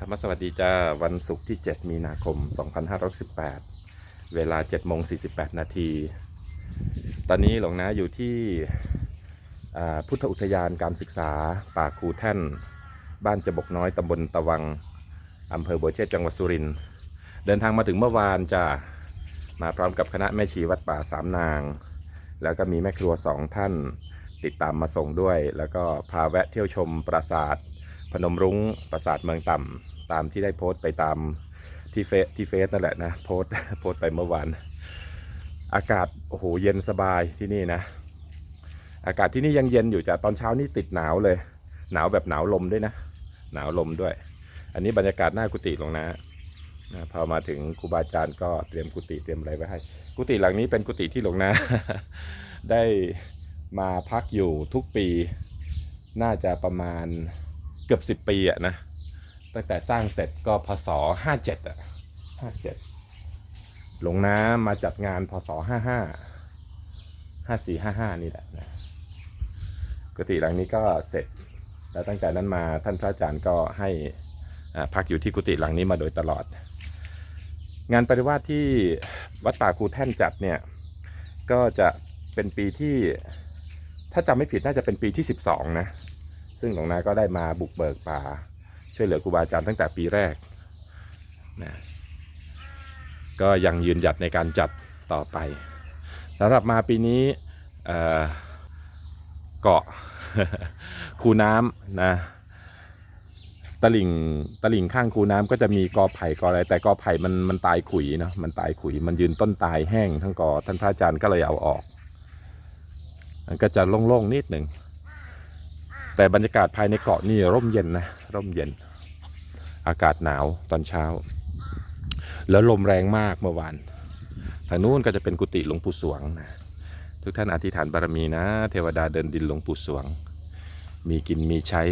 ธรรมสวัสดีจ้าวันศุกร์ที่ 7 มีนาคม 2518 เวลา7โมง48 นาที ตอนนี้หลวงนะอยู่ที่พุทธอุทยานการศึกษาป่าคูแท่น บ้านจบกน้อยตำบลตะวังอำเภอบัวเชษจังหวัดสุรินทร์เดินทางมาถึงเมื่อวานจะมาพร้อมกับคณะแม่ชีวัดป่าสามนาง แล้วก็มีแม่ครัวสองท่านติดตามมาส่งด้วย แล้วก็พาแวะเที่ยวชมปราสาท นมรุ้งปราสาทเมืองต่ำตามที่ได้โพสต์ไปตามที่เฟซที่เฟซนั่นแหละนะโพสต์โพสต์ไปเมื่อวานอากาศโอ้โหเย็นสบายที่นี่นะ อากาศที่นี่ยังเย็นอยู่จ้ะตอนเช้านี่ติดหนาวเลย หนาวแบบหนาวลมด้วยนะ หนาวลมด้วย อันนี้บรรยากาศหน้ากุฏิหลวงนะนะพอมาถึงครูบาอาจารย์ก็เตรียมกุฏิเตรียมอะไรไว้ให้ กุฏิหลังนี้เป็นกุฏิที่หลวงนะได้มาพักอยู่ทุกปี น่าจะประมาณ เกือบสิบปีอะนะ ตั้งแต่สร้างเสร็จก็พศห้าเจ็ดอะห้าเจ็ดหลวงน้ำมาจัดงานพศห้าห้าห้าสี่ห้าห้านี่แหละนะกุฏิหลังนี้ก็เสร็จ แล้วตั้งแต่นั้นมาท่านพระอาจารย์ก็ให้อ่าพักอยู่ที่กุฏิหลังนี้มาโดยตลอด งานปริวาสที่วัดป่าครูแท่นจัดเนี่ยก็จะเป็นปีที่ถ้าจำไม่ผิดน่าจะเป็นปีที่ 12 นะ ซึ่งหลวงนาก็ได้มาบุกเบิกป่า ช่วยเหลือครูบาอาจารย์ตั้งแต่ปีแรกนะก็ยังยืนหยัดในการจัดต่อไปสำหรับมาปีนี้เกาะคูน้ำนะตลิ่งตลิ่งข้างคูน้ำก็จะมีกอไผ่กออะไร แต่กอไผ่มันมันตายขุยเนาะมันตายขุย มันยืนต้นตายแห้งทั้งกอท่านพระอาจารย์ก็เลยเอาออก มันก็จะโล่งๆนิดหนึ่ง แต่บรรยากาศภายในเกาะนี่ร่มเย็นนะร่มเย็น อากาศหนาวตอนเช้า แล้วลมแรงมากเมื่อวานทางนู้นก็จะเป็นกุฏิหลวงปู่สวงนะทุกท่านอธิษฐานบารมีนะ เทวดาเดินดินหลวงปู่สวง มีกินมีใช้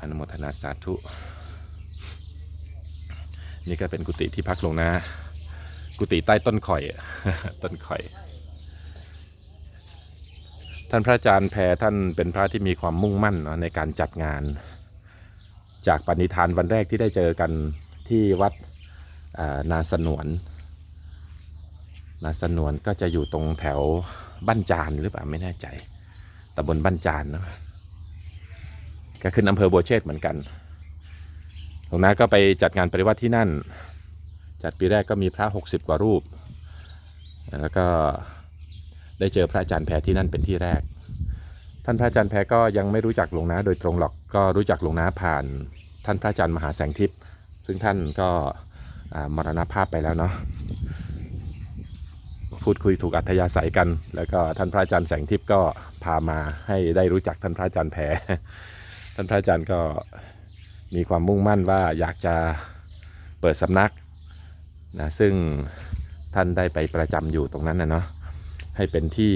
อนุโมทนาสาธุ นี่ก็เป็นกุฏิที่พักลงนะ กุฏิใต้ต้นข่อย ต้นข่อย ท่านพระอาจารย์แพรท่านเป็นพระที่มีความมุ่งมั่นในการจัดงาน จากปณิธานวันแรกที่ได้เจอกันที่วัดนาสนวน นาสนวนก็จะอยู่ตรงแถวบ้านจานหรือเปล่าไม่แน่ใจตำบลบ้านจานนะก็ขึ้นอำเภอบัวเชษเหมือนกันหลวงน้าก็ไปจัดงานปริวัติที่นั่น จัดปีแรกก็มีพระ 60 กว่ารูป แล้วก็ ได้เจอพระอาจารย์แพรที่นั่นเป็นที่แรก ท่านพระอาจารย์แพรก็ยังไม่รู้จักหลวงนาโดยตรงหรอกก็รู้จักหลวงนาผ่าน ท่านพระอาจารย์มหาแสงทิพย์ซึ่งท่านก็มรณภาพไปแล้วเนาะพูดคุยถูกอัธยาศัยกัน แล้วก็ท่านพระอาจารย์แสงทิพย์ก็พามาให้ได้รู้จักท่านพระอาจารย์แพรท่านพระอาจารย์ก็มีความมุ่งมั่นว่าอยากจะเปิดสำนักนะซึ่งท่านได้ไปประจำอยู่ตรงนั้นนะเนาะ ให้เป็นที่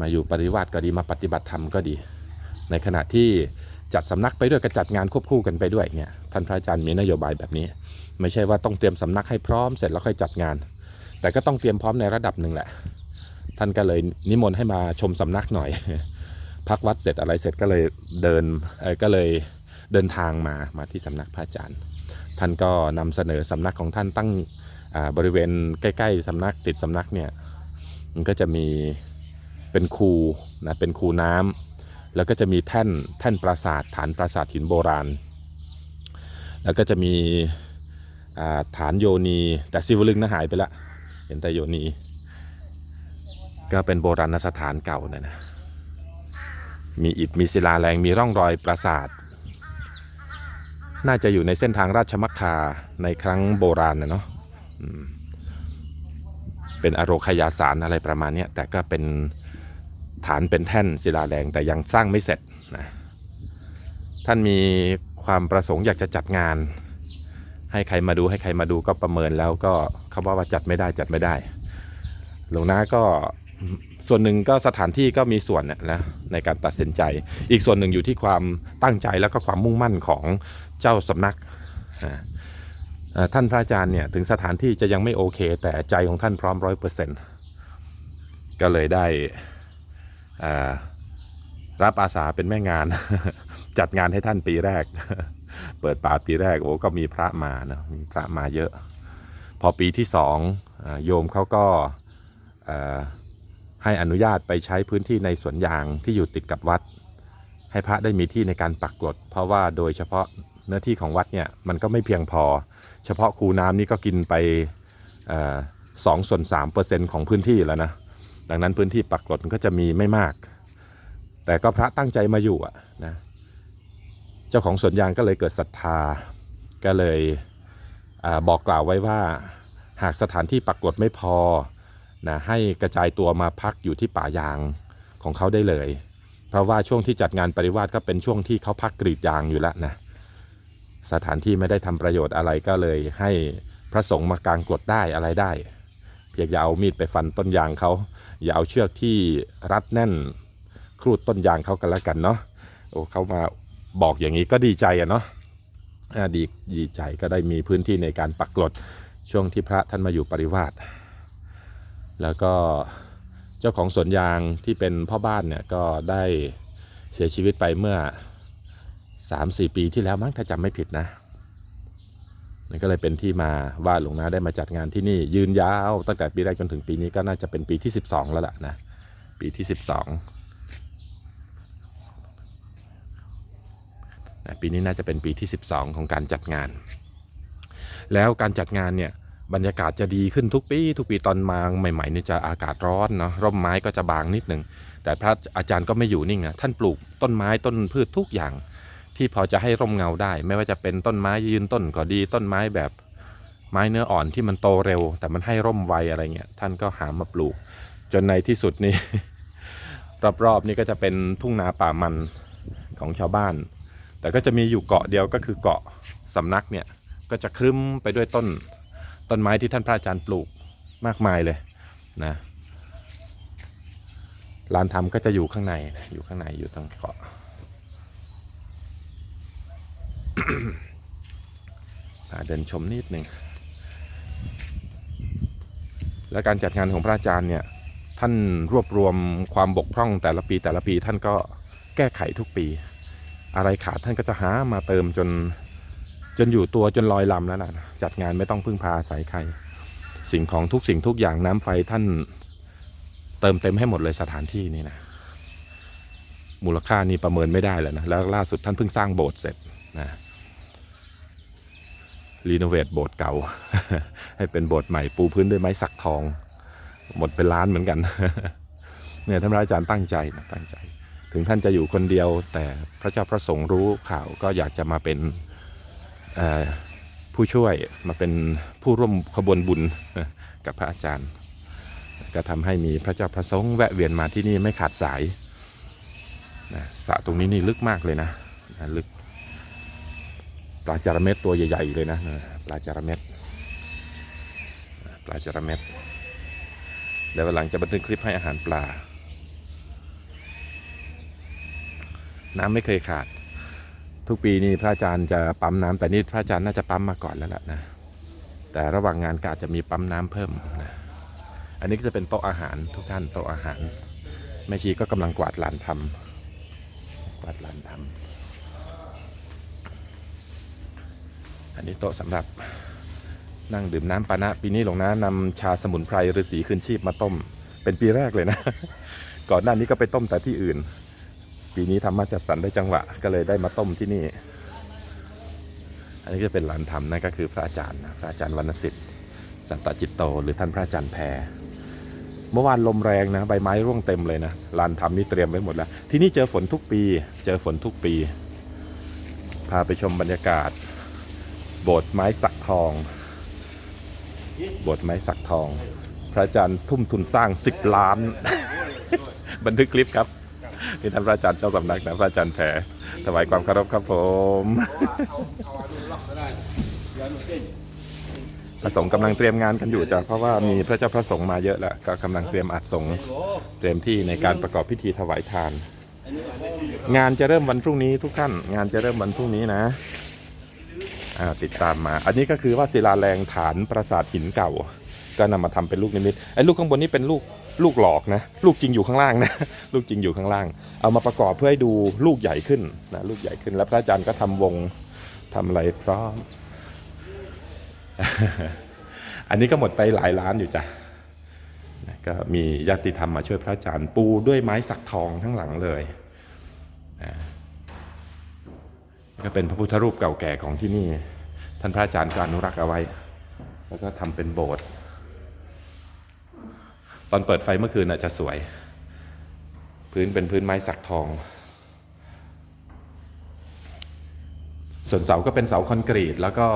มาอยู่ปริวาสก็ดีมาปฏิบัติธรรมก็ดี ในขณะที่จัดสำนักไปด้วยก็จัดงานควบคู่กันไปด้วยเนี่ยท่านพระอาจารย์มีนโยบายแบบนี้ ไม่ใช่ว่าต้องเตรียมสำนักให้พร้อมเสร็จแล้วค่อยจัดงาน แต่ก็ต้องเตรียมพร้อมในระดับหนึ่งแหละ ท่านก็เลยนิมนต์ให้มาชมสำนักหน่อย พักวัดเสร็จอะไรเสร็จก็เลยเดินก็เลยเดินทางมามาที่สำนักพระอาจารย์ ท่านก็นำเสนอสำนักของท่านตั้งบริเวณใกล้ ๆสำนักติดสำนักเนี่ย มันก็จะมีเป็นคูนะเป็นคูน้ำแล้วก็จะมีแท่นแท่นปราสาทฐานปราสาทหินโบราณ แล้วก็จะมีฐานโยนีแต่ซิวลึงน่ะหายไปละเห็นแต่โยนีก็เป็นโบราณสถานเก่านะนะมีอิฐมีศิลาแรงมีร่องรอยปราสาท น่าจะอยู่ในเส้นทางราชมักคาในครั้งโบราณนะเนาะ เป็นอโรคยาสารอะไรประมาณนี้แต่ก็เป็นฐานเป็นแท่นศิลาแรงแต่ยังสร้างไม่เสร็จนะท่านมีความประสงค์อยากจะจัดงาน ให้ใครมาดูให้ใครมาดูก็ประเมินแล้วก็เขาบอกว่าจัดไม่ได้จัดไม่ได้ หลวงน้าก็ส่วนหนึ่งก็สถานที่ก็มีส่วนนะนะในการตัดสินใจ อีกส่วนหนึ่งอยู่ที่ความตั้งใจแล้วก็ความมุ่งมั่นของเจ้าสำนักอ่าเอ่อ ท่านพระอาจารย์เนี่ยถึงสถานที่จะยังไม่โอเค แต่ใจของท่านพร้อมร้อยเปอร์เซ็นต์ก็เลยได้รับอาสาเป็นแม่งาน จัดงานให้ท่านปีแรก เปิดป่าปีแรกโอ้ก็มีพระมานะมีพระมาเยอะ พอปีที่สองโยมเขาก็ให้อนุญาตไปใช้พื้นที่ในสวนยางที่อยู่ติดกับวัด ให้พระได้มีที่ในการปักกรดเพราะว่าโดยเฉพาะเนื้อที่ของวัดเนี่ยมันก็ไม่เพียงพอ เฉพาะคูน้ำนี่ก็กินไปสองส่วนสามเปอร์เซ็นต์ของพื้นที่แล้วนะ ดังนั้นพื้นที่ปักกรดก็จะมีไม่มาก แต่ก็พระตั้งใจมาอยู่อะนะเจ้าของสวนยางก็เลยเกิดศรัทธา ก็เลยอบอกกล่าวไว้ว่า หากสถานที่ปักกรดไม่พอนะให้กระจายตัวมาพักอยู่ที่ป่ายางของเขาได้เลย เพราะว่าช่วงที่จัดงานปริวาสก็เป็นช่วงที่เขาพักกรีดยางอยู่แล้วนะ สถานที่ไม่ได้ทำประโยชน์อะไรก็เลย ให้พระสงฆ์มากางกรดได้อะไรได้ เพียงอย่าเอามีดไปฟันต้นยางเขาอย่าเอาเชือกที่รัดแน่นครูดต้นยางเขากันแล้วกันเนาะโอ้เขามาบอกอย่างนี้ก็ดีใจอะเนาะดีดีใจก็ได้มีพื้นที่ในการปักกรดช่วงที่พระท่านมาอยู่ปริวาสแล้วก็เจ้าของสวนยางที่เป็นพ่อบ้านเนี่ยก็ได้เสียชีวิตไปเมื่อ สามสี่ปีที่แล้วมั้งถ้าจำไม่ผิดนะนั่นก็เลยเป็นที่มาว่าหลวงนาได้มาจัดงานที่นี่ ยืนยาวตั้งแต่ปีแรกจนถึงปีนี้ก็น่าจะเป็นปีที่ 12 แล้วล่ะนะ ปีที่ 12นะปีนี้น่าจะเป็นปีที่ 12 ของการจัดงาน แล้วการจัดงานเนี่ยบรรยากาศจะดีขึ้นทุกปี ทุกปีตอนมาใหม่ๆนี่จะอากาศร้อนเนาะร่มไม้ก็จะบางนิดหนึ่งแต่พระอาจารย์ก็ไม่อยู่นิ่งอะท่านปลูกต้นไม้ต้นพืชทุกอย่าง ที่พอจะให้ร่มเงาได้ ไม่ว่าจะเป็นต้นไม้ยืนต้นก็ดี ต้นไม้แบบไม้เนื้ออ่อนที่มันโตเร็ว แต่มันให้ร่มไวอะไรเงี้ยท่านก็หามาปลูก จนในที่สุดนี่รอบๆนี่ก็จะเป็นทุ่งนาป่ามันของชาวบ้าน แต่ก็จะมีอยู่เกาะเดียวก็คือเกาะสำนักเนี่ยก็จะครึ้มไปด้วยต้นต้นไม้ที่ท่านพระอาจารย์ปลูกมากมายเลยนะลานธรรมก็จะอยู่ข้างในอยู่ข้างในอยู่ตรงเกาะ พาเดินชมนิดหนึ่ง และการจัดงานของพระอาจารย์เนี่ย ท่านรวบรวมความบกพร่องแต่ละปีแต่ละปีท่านก็แก้ไขทุกปี อะไรขาดท่านก็จะหามาเติมจนจนอยู่ตัวจนลอยลำแล้วนะจัดงานไม่ต้องพึ่งพาอาศัยใคร สิ่งของทุกสิ่งทุกอย่างน้ำไฟท่านเติมเต็มให้หมดเลยสถานที่นี่นะมูลค่านี่ประเมินไม่ได้แล้วนะแล้วล่าสุดท่านเพิ่งสร้างโบสถ์เสร็จนะ รีโนเวทโบสถ์เก่า ให้เป็นโบสถ์ใหม่ปูพื้นด้วยไม้สักทอง หมดเป็นล้านเหมือนกัน เนี่ยท่านพระอาจารย์ตั้งใจนะตั้งใจ ถึงท่านจะอยู่คนเดียว แต่พระเจ้าพระสงฆ์รู้ข่าวก็อยากจะมาเป็นผู้ช่วยมาเป็นผู้ร่วมขบวนบุญกับพระอาจารย์ ก็ทำให้มีพระเจ้าพระสงฆ์แวะเวียนมาที่นี่ไม่ขาดสายนะสระตรงนี้นี่ลึกมากเลยนะนะลึก ปลาจาระเม็ดตัวใหญ่ๆเลยนะปลาจาระเม็ดปลาจาระเม็ดเดี๋ยววันหลังจะบันทึกคลิปให้อาหารปลา น้ำไม่เคยขาด ทุกปีนี่พระอาจารย์จะปั๊มน้ำแต่นี่พระอาจารย์น่าจะปั๊มมาก่อนแล้วล่ะนะแต่ระหว่างงานก็อาจจะมีปั๊มน้ำเพิ่มนะอันนี้ก็จะเป็นโต๊ะอาหารทุกท่านโต๊ะอาหารแม่ชีก็กำลังกวาดลานทำกวาดลานทำ อันนี้โต๊ะสำหรับนั่งดื่มน้ำปานะ ปีนี้หลวงนะนำชาสมุนไพรฤาษีคืนชีพมาต้ม เป็นปีแรกเลยนะ ก่อนหน้านี้ก็ไปต้มแต่ที่อื่น ปีนี้ทำมาจัดสรรได้จังหวะ ก็เลยได้มาต้มที่นี่ อันนี้ก็เป็นหลานธรรมนั่นก็คือพระอาจารย์พระอาจารย์วรรณสิทธิ์ สันตจิตโต หรือท่านพระอาจารย์แพรเมื่อวานลมแรงนะใบไม้ร่วงเต็มเลยนะลานธรรมนี่เตรียมไว้หมดแล้ว ที่นี่เจอฝนทุกปี เจอฝนทุกปี พาไปชมบรรยากาศ โบสถ์ไม้สักทอง โบสถ์ไม้สักทอง พระอาจารย์ทุ่มทุนสร้าง 10 ล้าน บันทึกคลิปครับนี่ท่านพระอาจารย์เจ้าสำนักนะพระอาจารย์แผลถวายความเคารพครับผมพระสงฆ์กำลังเตรียมงานกันอยู่จ้ะเพราะว่ามีพระเจ้าพระสงฆ์มาเยอะแล้วก็กำลังเตรียมอัดสงฆ์เตรียมที่ในการประกอบพิธีถวายทาน งานจะเริ่มวันพรุ่งนี้ทุกท่าน งานจะเริ่มวันพรุ่งนี้นะ ติดตามมา อันนี้ก็คือว่าศิลาแรงฐานปราสาทหินเก่า ก็นำมาทำเป็นลูกนิมิตไอ้ลูกข้างบนนี่เป็นลูกลูกหลอกนะ ลูกจริงอยู่ข้างล่างนะ ลูกจริงอยู่ข้างล่าง เอามาประกอบเพื่อให้ดูลูกใหญ่ขึ้นนะลูกใหญ่ขึ้น แล้วพระอาจารย์ก็ทำวงทำอะไรพร้อม อันนี้ก็หมดไปหลายล้านอยู่จ้ะก็มีญาติธรรมมาช่วยพระอาจารย์ปูด้วยไม้สักทองทั้งหลังเลยก็เป็นพระพุทธรูปเก่าแก่ของที่นี่ ท่านพระอาจารย์ก็อนุรักษ์เอาไว้ แล้วก็ทำเป็นโบสถ์ตอนเปิดไฟเมื่อคืนน่ะจะสวย พื้นเป็นพื้นไม้สักทอง ส่วนเสาก็เป็นเสาคอนกรีต แล้วก็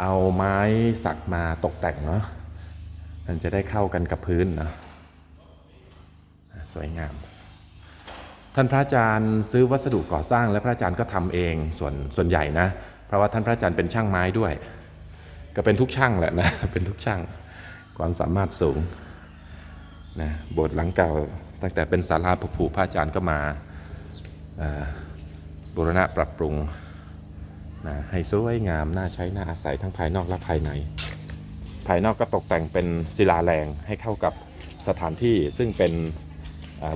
เอาไม้สักมาตกแต่งเนาะมันจะได้เข้ากันกับพื้นเนาะสวยงาม ท่านพระอาจารย์ซื้อวัสดุก่อสร้างและพระอาจารย์ก็ทำเองส่วนส่วนใหญ่นะเพราะว่าท่านพระอาจารย์เป็นช่างไม้ด้วย ก็เป็นทุกช่างแหละนะ เป็นทุกช่าง ความสามารถสูงนะโบสถ์หลังเก่าตั้งแต่เป็นศาลาผูพระอาจารย์ก็มาบูรณะปรับปรุงนะให้สวยงามน่าใช้น่าอาศัยทั้งภายนอกและภายใน ภายนอกก็ตกแต่งเป็นศิลาแรงให้เข้ากับสถานที่ซึ่งเป็น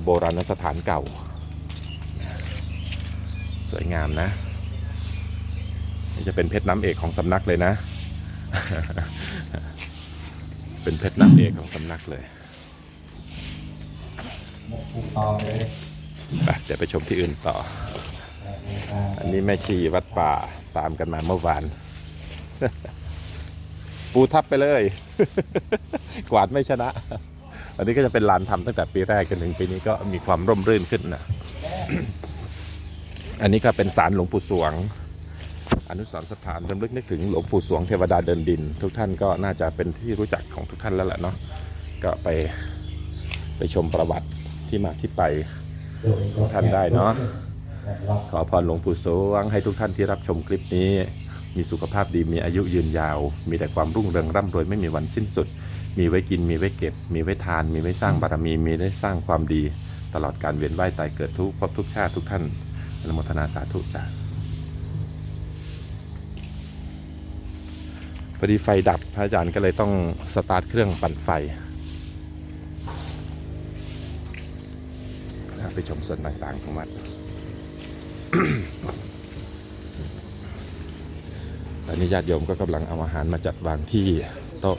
โบราณสถานเก่า สวยงามนะ นี่จะเป็นเพชรน้ำเอกของสำนักเลยนะ เป็นเพชรน้ำเอกของสำนักเลยเลยไปเดี๋ยวไปชมที่อื่นต่อ อันนี้แม่ชีวัดป่าตามกันมาเมื่อวาน ปูทับไปเลย กวาดไม่ชนะ อันนี้ก็จะเป็นลานทำตั้งแต่ปีแรกจนถึงปีนี้ก็มีความร่มรื่นขึ้นนะ อันนี้ก็เป็นศาลหลวงปู่สวง นุสรณ์สถานรำลึกนึกถึงหลวงปู่สวงเทวดาเดินดิน ทุกท่านก็น่าจะเป็นที่รู้จักของทุกท่านแล้วแหละเนาะก็ไปไปชมประวัติที่มาที่ไปท่านได้เนาะขอพรหลวงปู่สวงให้ทุกท่านที่รับชมคลิปนี้ มีสุขภาพดีมีอายุยืนยาว มีแต่ความรุ่งเรืองร่ำรวยไม่มีวันสิ้นสุด มีไว้กินมีไว้เก็บ มีไว้ทาน มีไว้สร้างบารมีมีได้สร้างความดี ตลอดการเวียนว่ายตายเกิดทุกภพทุกชาติทุกท่านอนุโมทนาสาธุจ้า พอดีไฟดับพระอาจารย์ก็เลยต้องสตาร์ทเครื่องปั่นไฟไปชมส่วนต่างๆของวัดตอนนี้ญาติโยมก็กำลังเอาอาหารมาจัดวางที่โต๊ะ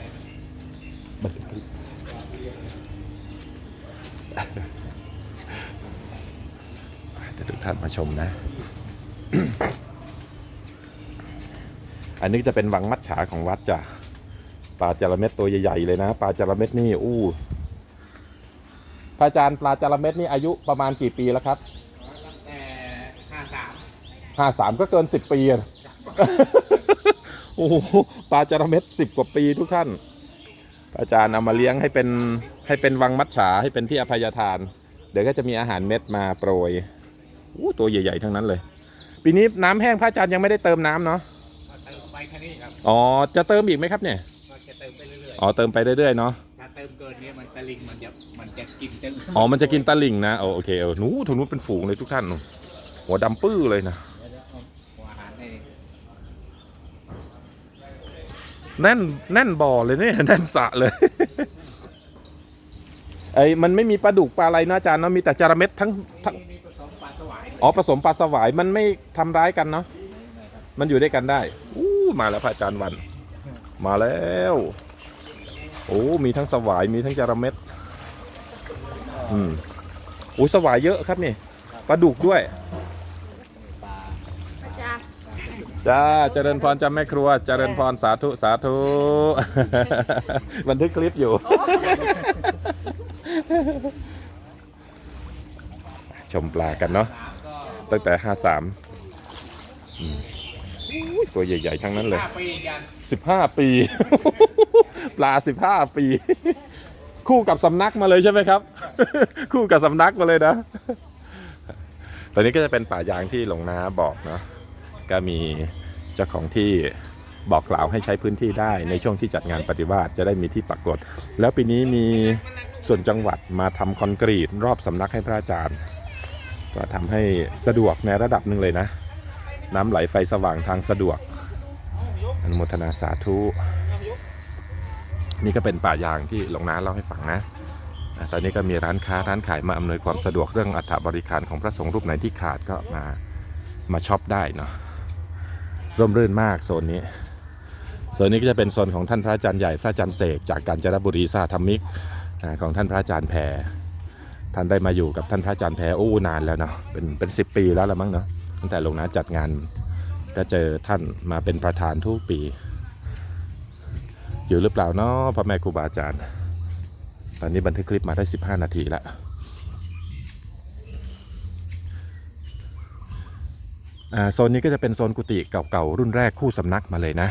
บันทึกคลิปเดี๋ยวทุกท่านมาชมนะ อันนี้จะเป็นวังมัดฉาของวัดจ้ะปลาจาระเม็ดตัวใหญ่ๆเลยนะปลาจาระเม็ดนี่อู้พระอาจารย์ปลาจาระเม็ดนี่อายุประมาณกี่ปีแล้วครับตั้งแต่ห้าสามห้าสามก็เกินสิบปีอะโอ้โหปลาจาระเม็ดสิบกว่าปีทุกท่านพระอาจารย์เอามาเลี้ยงให้เป็นให้เป็นวังมัดฉาให้เป็นที่อภัยทาน เดี๋ยวก็จะมีอาหารเม็ดมาโปรยอู้ตัวใหญ่ๆทั้งนั้นเลย ปีนี้น้ำแห้งพระอาจารย์ยังไม่ได้เติมน้ำเนาะก็เติมไป แค่นี้ครับอ๋อจะเติมอีกไหมครับเนี่ยก็จะเติมไปเรื่อยอ๋อเติมไปเรื่อยๆเนาะๆถ้าเติมเกินเนี้มันตะลิงมันจะมันจะกินเต็มอ๋อมันจะกินตะลิ่งนะโอโอเคเออหนูถุงนู้นเป็นฝูงเลยทุกท่านหัวดำปื้อเลยนะเดี๋ยวเอาหัวอาหารให้แน่นแน่นบ่อเลยเนี่ยแน่นสระเลย ไอ้มันไม่มีปลาดุกปลาอะไรนะอาจารย์เนาะมีแต่จาระเม็ดทั้งทั้งมีผสมปลาสวายด้วยอ๋อผสมปลาสวายมันไม่ทำร้ายกันเนาะมันอยู่ด้วยกันได้อู้ มาแล้วพระอาจารย์วัน มาแล้ว โอ้มีทั้งสวายมีทั้งจาระเม็ดอืมโอ้สวายเยอะครับนี่ปลาดุกด้วยจ้าจาเจริญพรจ้าแม่ครัวเจริญพรสาธุสาธุ บันทึกคลิปอยู่ ชมปลากันเนาะตั้งแต่ห้าสาม ตัวใหญ่ ๆ ทั้งนั้นเลย ห้าปียันสิบห้าปี ปลาสิบห้าปี คู่กับสำนักมาเลยใช่ไหมครับ คู่กับสำนักมาเลยนะ ตอนนี้ก็จะเป็นป่ายางที่หลวงนาบอกเนาะก็มีเจ้าของที่บอกกล่าวให้ใช้พื้นที่ได้ในช่วงที่จัดงานปฏิวัติจะได้มีที่ปรากฏแล้วปีนี้มีส่วนจังหวัดมาทำคอนกรีตรอบสำนักให้พระอาจารย์ ก็ทำให้สะดวกในระดับหนึ่งเลยนะ น้ำไหลไฟสว่างทางสะดวกอนุโมทนาสาธุนี่ก็เป็นป่ายางที่หลวงน้าเล่าให้ฟังนะ ตอนนี้ก็มีร้านค้าร้านขายมาอำนวยความสะดวกเรื่องอัฐบริการของพระสงฆ์รูปไหนที่ขาดก็มามาช็อปได้เนาะร่มรื่นมากโซนนี้โซนนี้ก็จะเป็นโซนของท่านพระอาจารย์ใหญ่พระอาจารย์เสกจากกาญจนบุรีสาธรรมิกของท่านพระอาจารย์แพรท่านได้มาอยู่กับท่านพระอาจารย์แพรโอ้นานแล้วเนาะเป็นเป็นสิปีแล้วละมั้งเนาะ ตั้งแต่ลงนะจัดงานก็เจอท่านมาเป็นประธานทุกปี อยู่หรือเปล่าเนาะพ่อแม่ครูบาอาจารย์ ตอนนี้บันทึกคลิปมาได้ 15 นาทีแล้วโซนนี้ก็จะเป็นโซนกุฏิเก่าๆรุ่นแรกคู่สำนักมาเลยนะ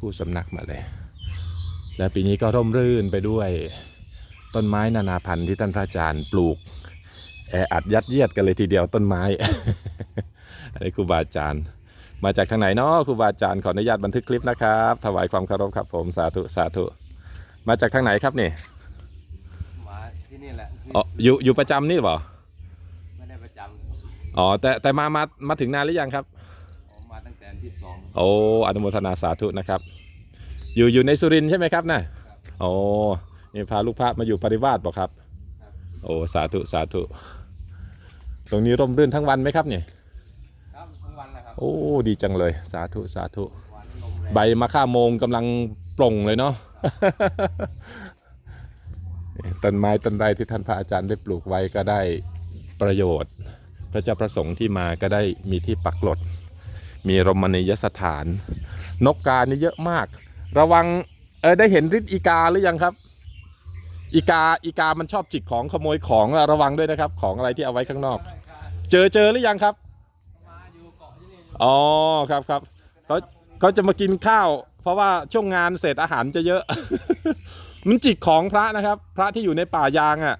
คู่สำนักมาเลย และปีนี้ก็ร่มรื่นไปด้วยต้นไม้นานาพันธุ์ที่ท่านพระอาจารย์ปลูก แออัดยัดเยียดกันเลยทีเดียวต้นไม้อันนี้ครูบาอาจารย์มาจากทางไหนเนาะครูบาอาจารย์ขออนุญาตบันทึกคลิปนะครับถวายความเคารพครับผมสาธุสาธุมาจากทางไหนครับนี่มาที่นี่แหละที่อ๋ออยู่อยู่ประจำนี่เปล่าไม่ได้ประจอ๋อแต่แต่มามามาถึงนานหรือยังครับำผมมาตั้งแต่วันที่สองโอ้อนุโมทนาสาธุนะครับ อยู่อยู่ในสุรินทร์ใช่ไหมครับนะโอ้นี่พาลูกพระมาอยู่ปริวาสบอกครับ โอ้สาธุสาธุ ตรงนี้ร่มรื่นทั้งวันไหมครับเนี่ยครับทั้งวันนะครับโอ้ดีจังเลย สาธุสาธุ วันลมแรงใบมะข่าโมงกำลังปลงเลยเนาะ ต้นไม้ต้นไรที่ท่านพระอาจารย์ได้ปลูกไว้ก็ได้ประโยชน์ พระเจ้าประสงค์ที่มาก็ได้มีที่ปักหลด มีรมณียสถาน นกกานี่เยอะมาก ระวังเออได้เห็นฤทธิ์อีกาหรือยังครับ อีกาอีกามันชอบจิกของขโมยของอะระวังด้วยนะครับ ของอะไรที่เอาไว้ข้างนอก เจอเจอหรือยังครับมาอยู่เกาะที่นี่อ๋อครับครับเขาเขาจะมากินข้าว เพราะว่าช่วงงานเศษอาหารจะเยอะ มันจิกของพระนะครับ พระที่อยู่ในป่ายางอะ่ะ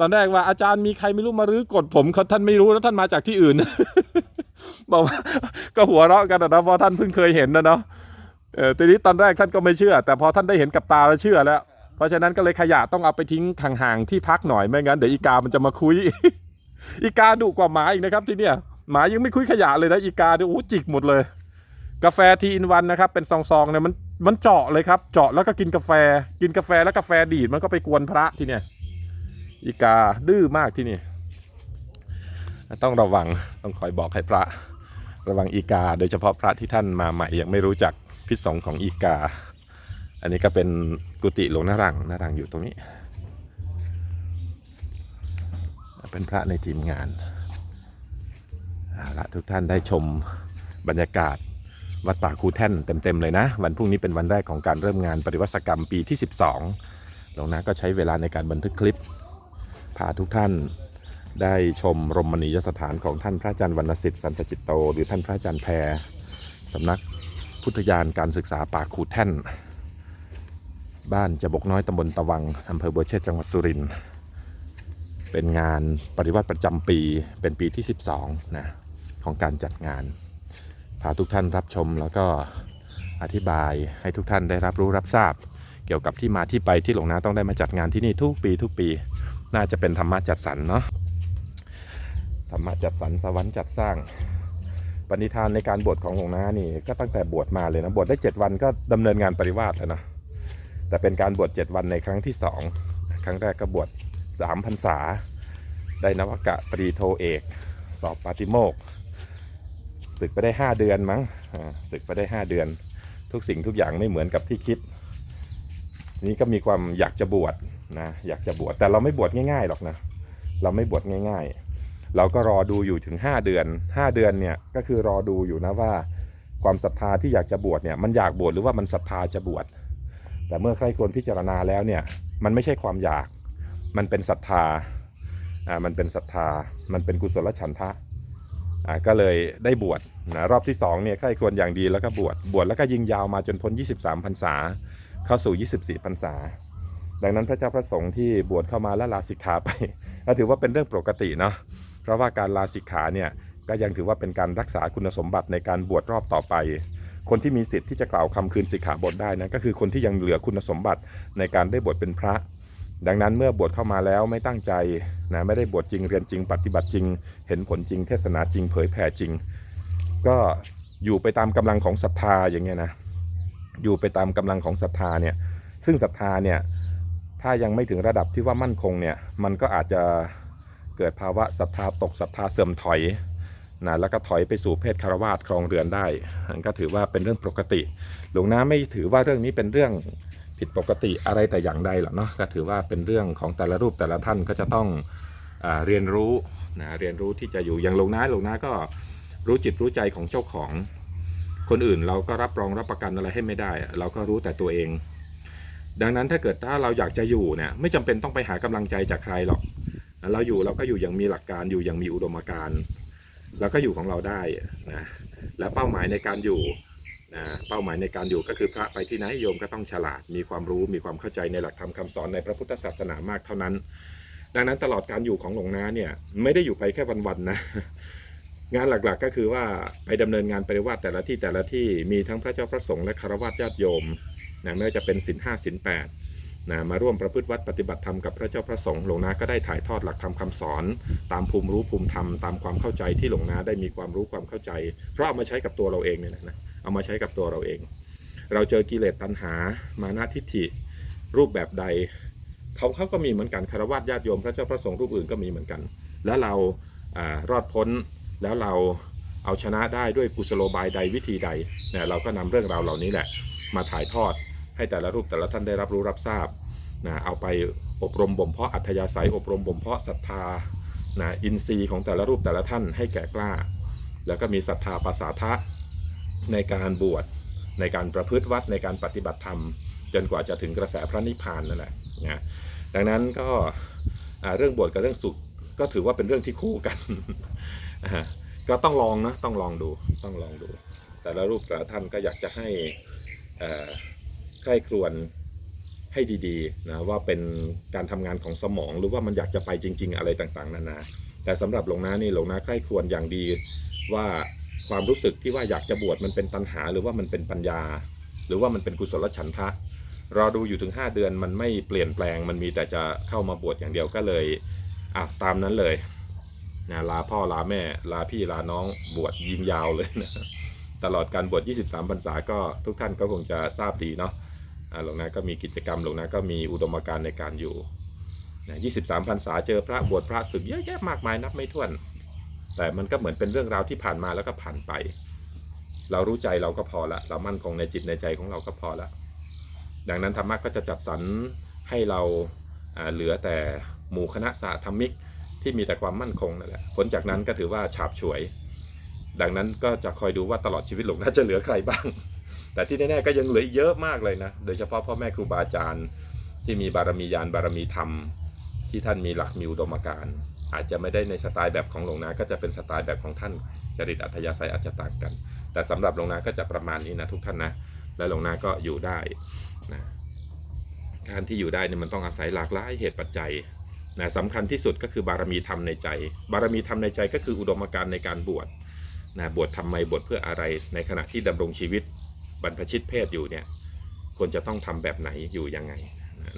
ตอนแรกว่าอาจารย์มีใครไม่รู้มารื้อกดผมเขาท่านไม่รู้แล้วท่านมาจากที่อื่น บอกว่าก็หัวเราะกันนะเพราะท่านเพิ่งเคยเห็นนะเนาะเออทีนี้ตอนแรกท่านก็ไม่เชื่อ แต่พอท่านได้เห็นกับตาแล้วเชื่อแล้ว เพราะฉะนั้นก็เลยขยะต้องเอาไปทิ้งห่างๆที่พักหน่อยไม่งั้นเดี๋ยวอีกามันจะมาคุย อีกาดุกว่าหมาอีกนะครับที่เนี่ยหมายังไม่คุยขยะเลยนะอีกาเนี่ยโอ้จิกหมดเลย กาแฟทีอินวันนะครับ เป็นซองๆเนี่ยมันมันเจาะเลยครับ เจาะแล้วก็กินกาแฟ กินกาแฟแล้วกาแฟดีดมันก็ไปกวนพระที่เนี่ยอีกาดื้อมากที่นี่ ต้องระวังต้องคอยบอกให้พระ ระวังอีกา โดยเฉพาะพระที่ท่านมาใหม่ยังไม่รู้จักพิษสงของอีกา อันนี้ก็เป็นกุฏิหลวงนารังนารังอยู่ตรงนี้ เป็นพระในทีมงานเอาละทุกท่านได้ชมบรรยากาศวัดป่าคูแท่นเต็ม ๆ เลยนะ วันพรุ่งนี้เป็นวันแรกของการเริ่มงานปฏิวัติกรรมปีที่ 12 หลวงนาก็ใช้เวลาในการบันทึกคลิป พาทุกท่านได้ชมรมณียสถานของท่านพระอาจารย์วรรณสิทธิ์สันตจิตโต หรือท่านพระอาจารย์แพรสำนักพุทธยานการศึกษาป่าคูแท่น บ้านจะบกน้อยตำบลตะวังอำเภอบัวเชษจังหวัดสุรินทร์ เป็นงานปฏิวัติประจำปีเป็นปีที่ 12นะของการจัดงาน พาทุกท่านรับชมแล้วก็อธิบายให้ทุกท่านได้รับรู้รับทราบ เกี่ยวกับที่มาที่ไปที่หลวงนาต้องได้มาจัดงานที่นี่ทุกปีทุกปี น่าจะเป็นธรรมะจัดสรรเนาะธรรมะจัดสรรสวรรค์จัดสร้างปณิธานในการบวชของหลวงนานี่ก็ตั้งแต่บวชมาเลยนะบวชได้ 7 วันก็ดำเนินงานปริวาสแล้วนะแต่เป็นการบวช7วันในครั้งที่ 2 ครั้งแรกก็บวช 3พรรษา ได้นวกะปรีโทเอก สอบปาติโมกศึกไปได้ 5 เดือนมั้งศึกไปได้ 5 เดือน ทุกสิ่งทุกอย่างไม่เหมือนกับที่คิด นี่ก็มีความอยากจะบวชนะอยากจะบวชแต่เราไม่บวชง่ายๆหรอกนะเราไม่บวชง่ายๆ เราก็รอดูอยู่ถึง 5 เดือน 5 เดือนเนี่ยก็คือรอดูอยู่นะว่าความศรัทธาที่อยากจะบวชเนี่ยมันอยากบวชหรือว่ามันศรัทธาจะบวชแต่เมื่อใครควรพิจารณาแล้วเนี่ยมันไม่ใช่ความอยาก มันเป็นศรัทธาอ่ามันเป็นศรัทธา มันเป็นกุศลฉันทะอ่าก็เลยได้บวชนะรอบที่2เนี่ยใครควรอย่างดีแล้วก็บวชบวชแล้วก็ยิงยาวมาจนพ้น 23พรรษา เข้าสู่ 24พรรษา ดังนั้นพระเจ้าพระสงฆ์ที่บวชเข้ามาและลาสิกขาไปก็ถือว่าเป็นเรื่องปกติเนาะเพราะว่าการลาสิกขาเนี่ยก็ยังถือว่าเป็นการรักษาคุณสมบัติในการบวชรอบต่อไป คนที่มีสิทธิ์ที่จะกล่าวคำคืนสิกขาบทได้นะก็คือคนที่ยังเหลือคุณสมบัติในการได้บวชเป็นพระ ดังนั้นเมื่อบวชเข้ามาแล้วไม่ตั้งใจนะไม่ได้บวชจริงเรียนจริง ปฏิบัติจริง เห็นผลจริง เทศนาจริง เผยแผ่จริง ก็อยู่ไปตามกำลังของศรัทธาอย่างเงี้ยนะอยู่ไปตามกำลังของศรัทธาเนี่ยซึ่งศรัทธาเนี่ยถ้ายังไม่ถึงระดับที่ว่ามั่นคงเนี่ยมันก็อาจจะเกิดภาวะศรัทธาตกศรัทธาเสื่อมถอยนะแล้วก็ถอยไปสู่เพศคารวาสครองเรือนได้ก็ถือว่าเป็นเรื่องปกติ หลวงน้าไม่ถือว่าเรื่องนี้เป็นเรื่อง ผิดปกติอะไรแต่อย่างใดหรอกเนาะก็ถือว่าเป็นเรื่องของแต่ละรูปแต่ละท่านก็จะต้องอเรียนรู้นะเรียนรู้ที่จะอยู่อย่างลงน้าลงน้าก็รู้จิตรู้ใจของเจ้าของคนอื่นเราก็รับรองรับประกันอะไรให้ไม่ได้ เราก็รู้แต่ตัวเอง ดังนั้นถ้าเกิดถ้าเราอยากจะอยู่เนี่ยไม่จำเป็นต้องไปหากำลังใจจากใครหรอกเราอยู่เราก็อยู่อย่างมีหลักการอยู่อย่างมีอุดมการณ์เราก็อยู่ของเราได้นะและเป้าหมายในการอยู่ นะเป้าหมายในการอยู่ก็คือพระไปที่ไหนโยมก็ต้องฉลาด มีความรู้มีความเข้าใจในหลักธรรมคำสอนในพระพุทธศาสนามากเท่านั้น ดังนั้นตลอดการอยู่ของหลวงนาเนี่ยไม่ได้อยู่ไปแค่วันๆนะงานหลักๆก็คือว่าไปดำเนินงานปฏิวัติแต่ละที่แต่ละที่มีทั้งพระเจ้าพระสงฆ์และคารวะญาติโยมนะไม่ว่าจะเป็นสินห้าสินแปดนะมาร่วมประพฤติวัดปฏิบัติธรรมกับพระเจ้าพระสงฆ์หลวงนาก็ได้ถ่ายทอดหลักธรรมคำสอน ตามภูมิรู้ภูมิธรรมตามความเข้าใจที่หลวงนาได้มีความรู้ความเข้าใจ เพราะเอามาใช้กับตัวเราเองเนี่ยนะ เอามาใช้กับตัวเราเอง เราเจอกิเลสตัณหา มานะทิฏฐิ รูปแบบใด เขาเขาก็มีเหมือนกันคารวะญาติโยมพระเจ้าพระสงฆ์รูปอื่นก็มีเหมือนกัน แล้วเรารอดพ้นแล้วเราเอาชนะได้ด้วยกุศโลบายใดวิธีใดเนี่ยเราก็นำเรื่องราวเหล่านี้แหละ มาถ่ายทอดให้แต่ละรูปแต่ละท่านได้รับรู้รับทราบนะเอาไปอบรมบ่มเพาะอัธยาศัย อบรมบ่มเพาะศรัทธานะอินทรีย์ของแต่ละรูปแต่ละท่านให้แก่กล้า แล้วก็มีศรัทธาภาษาทะ ในการบวชในการประพฤติวัดในการปฏิบัติธรรม จนกว่าจะถึงกระแสพระนิพพานนั่นแหละนะดังนั้นก็เรื่องบวชกับเรื่องสุขก็ถือว่าเป็นเรื่องที่คู่กัน ก็ต้องลองนะต้องลองดูต้องลองดู แต่ละรูปแต่ละท่านก็อยากจะให้ใคร่ครวญให้ดีๆนะว่าเป็นการทำงานของสมองหรือว่ามันอยากจะไปจริง ๆ อะไรต่างๆนานาแต่สำหรับหลวงนานี่หลวงนาใคร่ครวญอย่างดีว่า ความรู้สึกที่ว่าอยากจะบวชมันเป็นตัณหา หรือว่ามันเป็นปัญญา หรือว่ามันเป็นกุศลฉันทะรอดูอยู่ถึง 5 เดือนมันไม่เปลี่ยนแปลงมันมีแต่จะเข้ามาบวชอย่างเดียวก็เลยอะตามนั้นเลยนะลาพ่อลาแม่ ลาพี่ลาน้องบวชยิงยาวเลยนะตลอดการบวช 23พรรษาก็ทุกท่านก็คงจะทราบดีเนาะหลวงนาก็มีกิจกรรมหลวงนาก็มีอุดมการณ์ในการอยู่นะ23พรรษาเจอพระบวชพระศึกเยอะแยะมากมายนับไม่ถ้วน แต่มันก็เหมือนเป็นเรื่องราวที่ผ่านมาแล้วก็ผ่านไป เรารู้ใจเราก็พอละ เรามั่นคงในจิตในใจของเราก็พอละ ดังนั้นธรรมะก็จะจัดสรรให้เราเหลือแต่หมู่คณะสาธรรมิกที่มีแต่ความมั่นคงนั่นแหละผลจากนั้นก็ถือว่าฉาบฉวย ดังนั้นก็จะคอยดูว่าตลอดชีวิตหลวงน่าจะเหลือใครบ้าง แต่ที่แน่ๆก็ยังเหลือเยอะมากเลยนะ โดยเฉพาะพ่อแม่ครูบาอาจารย์ที่มีบารมีญาณบารมีธรรม ที่ท่านมีหลักมีอุดมการณ์ อาจจะไม่ได้ในสไตล์แบบของหลวงนา ก็จะเป็นสไตล์แบบของท่านจริตอัธยาศัยอาจจะต่างกัน แต่สำหรับหลวงนา ก็จะประมาณนี้นะทุกท่านนะ และหลวงนาก็อยู่ได้นะการที่อยู่ได้เนี่ยมันต้องอาศัยหลากหลายเหตุปัจจัยนะสำคัญที่สุดก็คือบารมีธรรมในใจ บารมีธรรมในใจก็คืออุดมการณ์ในการบวชนะบวชทำไมบวชเพื่ออะไร ในขณะที่ดำรงชีวิตบรรพชิตเพศอยู่เนี่ยควรจะต้องทำแบบไหนอยู่ยังไง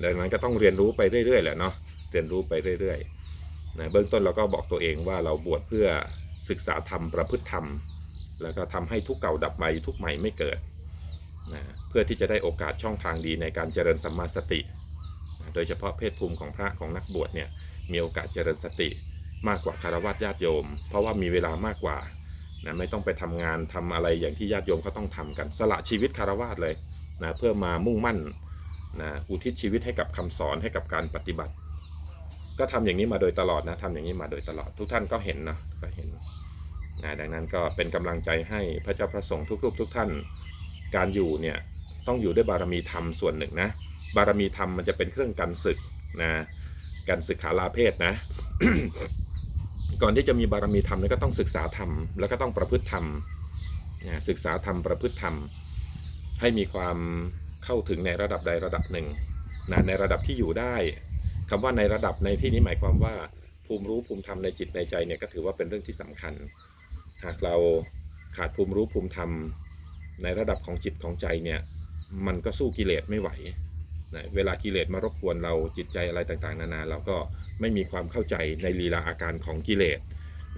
ดังนั้นก็ต้องเรียนรู้ไปเรื่อยๆแหละเนาะเรียนรู้ไปเรื่อย ๆ นะเบื้องต้นเราก็บอกตัวเองว่าเราบวชเพื่อศึกษาธรรมประพฤติธรรม แล้วก็ทำให้ทุกเก่าดับไปทุกใหม่ไม่เกิดนะเพื่อที่จะได้โอกาสช่องทางดีในการเจริญสัมมาสตินะโดยเฉพาะเพศภูมิของพระของนักบวชเนี่ยมีโอกาสเจริญสติมากกว่าคารวะญาติโยม เพราะว่ามีเวลามากกว่านะไม่ต้องไปทำงานทำอะไรอย่างที่ญาติโยมเขาต้องทำกันสละชีวิตคารวาสเลยนะเพื่อมามุ่งมั่นนะอุทิศชีวิตให้กับคำสอนให้กับการปฏิบัติ ก็ทำอย่างนี้มาโดยตลอดนะทำอย่างนี้มาโดยตลอดทุกท่านก็เห็นนะก็เห็นนะดังนั้นก็เป็นกำลังใจให้พระเจ้าพระสงฆ์ทุกรูปทุกท่าน การอยู่เนี่ยต้องอยู่ด้วยบารมีธรรมส่วนหนึ่งนะ บารมีธรรมมันจะเป็นเครื่องกันศึกนะการศึกขาลาเพศนะ ก่อนที่จะมีบารมีธรรมเนี่ยก็ต้องศึกษาธรรมแล้วก็ต้องประพฤติธรรมนะศึกษาธรรมประพฤติธรรม ให้มีความเข้าถึงในระดับใดระดับหนึ่งนะในระดับที่อยู่ได้ คำว่าในระดับในที่นี้หมายความว่า ภูมิรู้ภูมิธรรมในจิตในใจเนี่ยก็ถือว่าเป็นเรื่องที่สำคัญ หากเราขาดภูมิรู้ภูมิธรรมในระดับของจิตของใจเนี่ยมันก็สู้กิเลสไม่ไหวนะเวลากิเลสมารบกวนเราจิตใจอะไรต่างๆ นานาเราก็ไม่มีความเข้าใจในลีลาอาการของกิเลส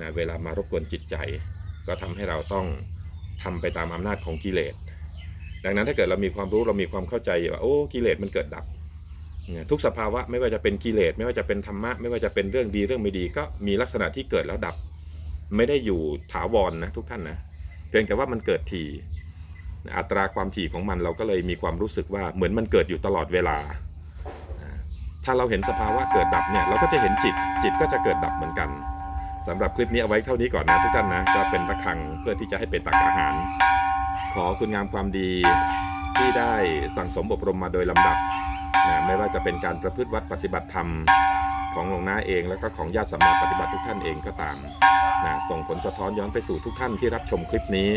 นะเวลามารบกวนจิตใจ ก็ทำให้เราต้องทำไปตามอำนาจของกิเลส ดังนั้นถ้าเกิดเรามีความรู้เรามีความเข้าใจว่าโอ้กิเลสมันเกิดดับ ทุกสภาวะไม่ว่าจะเป็นกิเลสไม่ว่าจะเป็นธรรมะไม่ว่าจะเป็นเรื่องดีเรื่องไม่ดี ก็มีลักษณะที่เกิดแล้วดับ ไม่ได้อยู่ถาวรนะทุกท่านนะเพียงแต่ว่ามันเกิดทีอัตราความถี่ของมันเราก็เลยมีความรู้สึกว่าเหมือนมันเกิดอยู่ตลอดเวลา ถ้าเราเห็นสภาวะเกิดดับเนี่ยเราก็จะเห็นจิตจิตก็จะเกิดดับเหมือนกันสำหรับคลิปนี้เอาไว้เท่านี้ก่อนนะทุกท่านนะก็เป็นระฆังเพื่อที่จะให้เป็นตักอาหาร ขอคุณงามความดีที่ได้สั่งสมอบรมมาโดยลำดับ นะไม่ว่าจะเป็นการประพฤติวัดปฏิบัติธรรมของหลวงนาเอง แล้วก็ของญาติสัมมาปฏิบัติทุกท่านเองก็ตามนะส่งผลสะท้อนย้อนไปสู่ทุกท่านที่รับชมคลิปนี้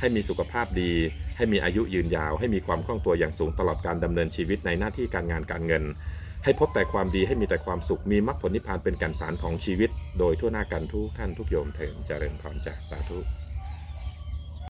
ให้มีสุขภาพดี ให้มีอายุยืนยาว ให้มีความคล่องตัวอย่างสูงตลอดการดำเนินชีวิตในหน้าที่การงานการเงิน ให้พบแต่ความดีให้มีแต่ความสุขมีมรรคผลนิพพานเป็นกันสารของชีวิต โดยทั่วหน้ากันทุกท่านทุกโยมเถิดเจริญพรจากสาธุ